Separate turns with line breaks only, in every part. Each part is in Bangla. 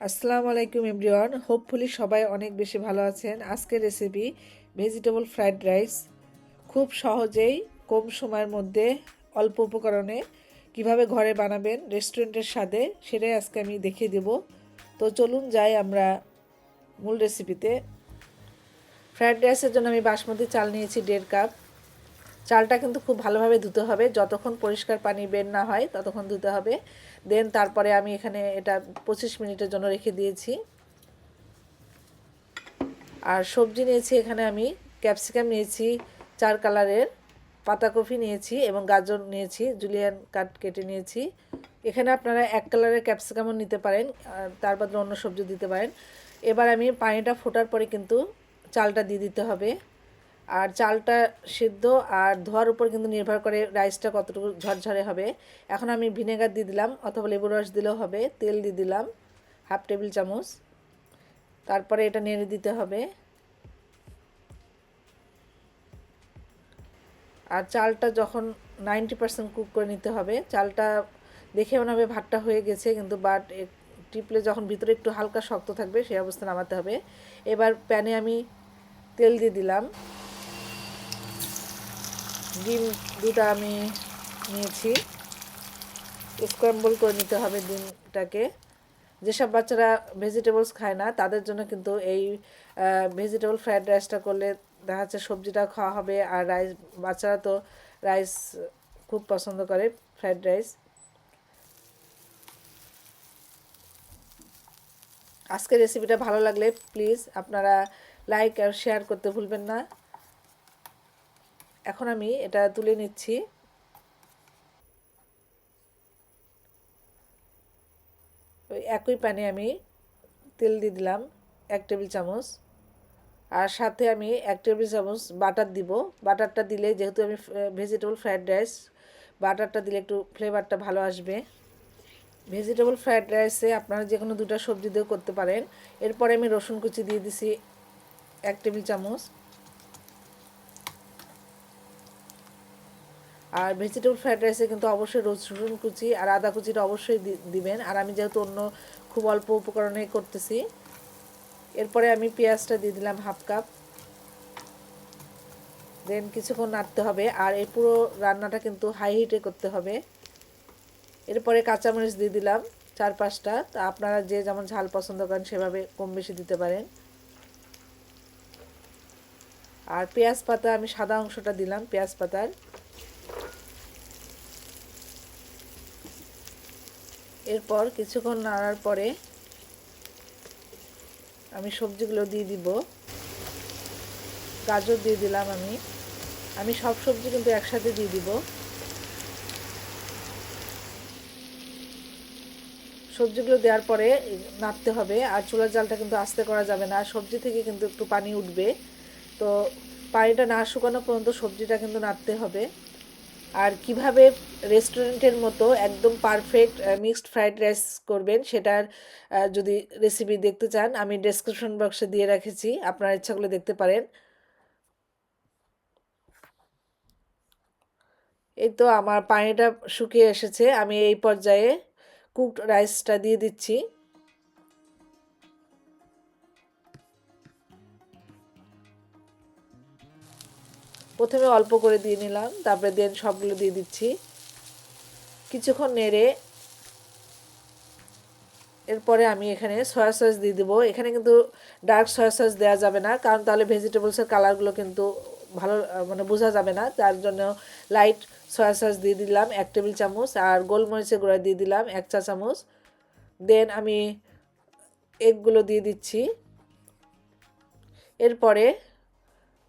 আসসালামু আলাইকুম, এভরিওয়ান। হোপফুলি সবাই অনেক বেশি ভালো আছেন। আজকের রেসিপি ভেজিটেবল ফ্রাইড রাইস খুব সহজেই কম সময়ের মধ্যে অল্প উপকরণে কীভাবে ঘরে বানাবেন রেস্টুরেন্টের স্বাদে, সেটাই আজকে আমি দেখিয়ে দেব। তো চলুন যাই আমরা মূল রেসিপিতে ফ্রাইড রাইসের জন্য আমি বাসমতি চাল নিয়েছি দেড় কাপ। চালটা কিন্তু খুব ভালোভাবে ধুতে হবে। যতক্ষণ পরিষ্কার পানি বের না হয়, ততক্ষণ ধুতে হবে। দেন তারপরে আমি এখানে এটা পঁচিশ মিনিটের জন্য রেখে দিয়েছি। আর সবজি নিয়েছি, এখানে আমি ক্যাপসিকাম নিয়েছি, চার কালারের পাতাকপি নিয়েছি এবং গাজর নিয়েছি জুলিয়ান কাট কেটে নিয়েছি। এখানে আপনারা এক কালারের ক্যাপসিকামও নিতে পারেন তার বদলে অন্য সবজি দিতে পারেন। এবার আমি পানিটা ফোটার পরে কিন্তু চালটা দিয়ে দিতে হবে। আর চালটা সিদ্ধ, আর ধোয়ার উপর কিন্তু নির্ভর করে রাইসটা কতটুকু ঝরঝরে হবে। এখন আমি ভিনেগার দিয়ে দিলাম, অথবা লেবু রস দিলেও হবে, তেল দিয়ে দিলাম, হাফ টেবিল চামচ। তারপরে এটা নেড়ে দিতে হবে। আর চালটা যখন নাইনটি পার্সেন্ট কুক করে নিতে হবে, চালটা দেখে মনে হবে ভাতটা হয়ে গেছে, কিন্তু বাট টিপলে যখন ভিতরে একটু হালকা শক্ত থাকবে সেই অবস্থা নামাতে হবে। এবার প্যানে আমি তেল দিয়ে দিলাম। ডিম দুটা আমি নিয়েছি। স্ক্রাম্বল করে নিতে হবে ডিমটাকে। যেসব বাচ্চারা ভেজিটেবলস খায় না, তাদের জন্য কিন্তু এই ভেজিটেবল ফ্রায়েড রাইসটা করলে দেখা যাচ্ছে সবজিটা খাওয়া হবে। আর রাইস বাচ্চারা তো রাইস খুব পছন্দ করে ফ্রায়েড রাইস আজকের রেসিপিটা ভালো লাগলে প্লিজ আপনারা লাইক আর শেয়ার করতে ভুলবেন না। এখন আমি এটা তুলে নিচ্ছি। ওই একই প্যানে আমি তেল দিয়ে দিলাম এক টেবিল চামচ। আর সাথে আমি এক টেবিল চামচ বাটার দিব। বাটারটা দিলে যেহেতু আমি ভেজিটেবল ফ্রায়েড রাইস বাটারটা দিলে একটু ফ্লেভারটা ভালো আসবে। ভেজিটেবল ফ্রায়েড রাইসে আপনারা যে কোনো দুটো সবজি দিয়েও করতে পারেন। এরপরে আমি রসুন কুচি দিয়ে দিছি এক টেবিল চামচ। আর ভেজিটেবল ফ্রাইড রাইসে কিন্তু অবশ্যই রসুন কুচি আর আদা কুচিটা অবশ্যই দিবেন। আর আমি যেহেতু অন্য খুব অল্প উপকরণে করতেছি, এরপরে আমি পেঁয়াজটা দিয়ে দিলাম হাফ কাপ দেন কিছুক্ষণ নাড়তে হবে আর এই পুরো রান্নাটা কিন্তু হাই হিটে করতে হবে। এরপরে কাঁচামরিচ দিয়ে দিলাম চার পাঁচটা তা আপনারা যে যেমন ঝাল পছন্দ করেন সেভাবে কম বেশি দিতে পারেন। আর পেঁয়াজ পাতা, আমি সাদা অংশটা দিলাম পেঁয়াজ পাতার। এরপর কিছুক্ষণ নাড়ার পরে আমি সবজিগুলো দিয়ে দিব। গাজর দিয়ে দিলাম আমি। আমি সব সবজি কিন্তু একসাথে দিয়ে দিব। সবজিগুলো দেওয়ার পরে নাড়তে হবে আর চুলার জালটা কিন্তু আস্তে করা যাবে না। সবজি থেকে কিন্তু একটু পানি উঠবে। তো পানিটা না শুকানো পর্যন্ত সবজিটা কিন্তু নাড়তে হবে। আর কীভাবে রেস্টুরেন্টের মতো একদম পারফেক্ট মিক্সড ফ্রাইড রাইস করবেন সেটার যদি রেসিপি দেখতে চান, আমি ডেসক্রিপশন বক্সে দিয়ে রেখেছি। আপনার ইচ্ছাগুলো দেখতে পারেন। এই তো আমার পানিটা শুকিয়ে এসেছে। আমি এই পর্যায়ে কুকড রাইসটা দিয়ে দিচ্ছি। প্রথমে অল্প করে দিয়ে নিলাম, তারপরে দেন সবগুলো দিয়ে দিচ্ছি। কিছুক্ষণ নেড়ে এরপরে আমি এখানে সয়া সস দিয়ে দেবো। এখানে কিন্তু ডার্ক সয়া সস দেওয়া যাবে না, কারণ তাহলে ভেজিটেবলসের কালারগুলো কিন্তু ভালো মানে বোঝা যাবে না। তার জন্য লাইট সয়া সস দিয়ে দিলাম এক টেবিল চামচ আর গোলমরিচের গুঁড়া দিয়ে দিলাম এক চা চামচ। দেন আমি এগগুলো দিয়ে দিচ্ছি। এরপরে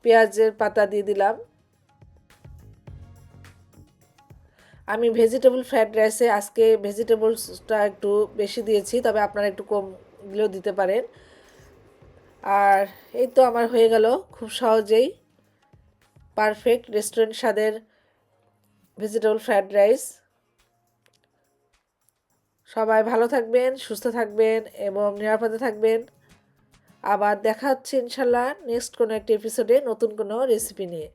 পেঁয়াজের পাতা দিয়ে দিলাম। আমি ভেজিটেবল ফ্রাইড রাইসে আজকে ভেজিটেবলসটা একটু বেশি দিয়েছি, তবে আপনারা একটু কম দিলেও দিতে পারেন। আর এই তো আমার হয়ে গেল, খুব সহজেই পারফেক্ট রেস্টুরেন্ট স্বাদের ভেজিটেবল ফ্রাইড রাইস সবাই ভালো থাকবেন, সুস্থ থাকবেন এবং নিরাপদে থাকবেন। আবার দেখা হচ্ছে ইনশাল্লাহ নেক্সট কোনো একটি এপিসোডে নতুন কোনো রেসিপি নিয়ে।